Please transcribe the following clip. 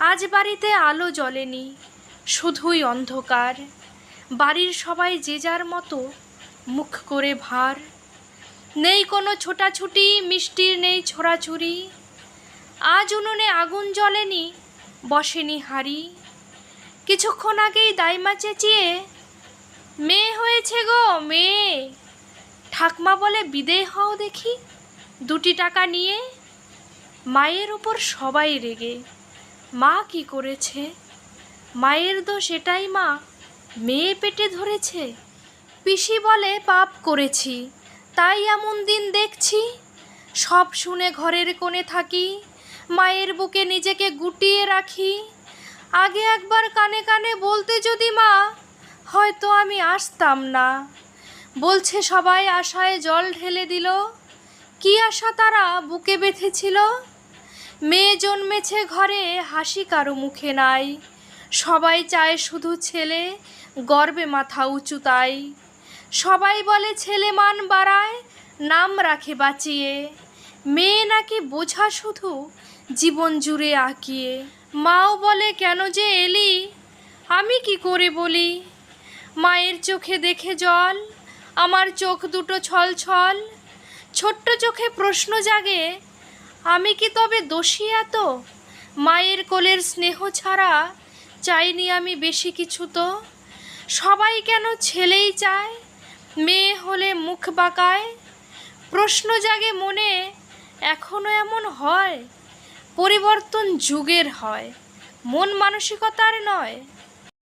আজ বাড়িতে আলো জ্বলেনি, শুধুই অন্ধকার। বাড়ির সবাই যে যার মতো মুখ করে ভার। নেই কোনো ছোটাছুটি, মিষ্টির নেই ছোড়াছুরি। আজ উনুনে আগুন জ্বলেনি, বসেনি হাড়ি। কিছুক্ষণ আগেই দাইমা চেঁচিয়ে, মেয়ে হয়েছে গো, মেয়ে! ঠাকমা বলে বিদেয় হও দেখি, দুটি টাকা নিয়ে। মায়ের উপর সবাই রেগে। মা কি করেছে? মায়ের দোষ এটাই মা। মেয়ে পেটে ধরেছে। পিসি বলে পাপ করেছি। তাই এমন দিন দেখছি। সব শুনে ঘরের কোণে থাকি। মায়ের বুকে নিজেকে গুটিয়ে রাখি। আগে একবার কানে কানে বলতে যদি মা, হয়তো আমি আসতাম না। বলছে, সবাই আশায় জল ঢেলে দিল। কি আশা তারা বুকে বেঁধেছিল? মেয়ে জন্মেছে ঘরে, হাসি কারও মুখে নাই। সবাই চায় শুধু ছেলে, গর্বে মাথা উঁচু তাই। সবাই বলে ছেলে মান বাড়ায়, নাম রাখে বাঁচিয়ে। মেয়ে নাকি বোঝা শুধু জীবন জুড়ে আঁকিয়ে। মাও বলে, কেন যে এলি? আমি কি করে বলি? মায়ের চোখে দেখে জল, আমার চোখ দুটো ছল ছল ছোট্ট চোখে প্রশ্ন জাগে আমি কি তবে দোষী এত? মায়ের কোলের স্নেহ ছাড়া চাইনি আমি বেশি কিছু তো। সবাই কেন ছেলেই চায়? মেয়ে হলে মুখ বাঁকায়। প্রশ্ন জাগে মনে, এখনও এমন হয়? পরিবর্তন যুগের হয়। মন মানসিকতার নয়।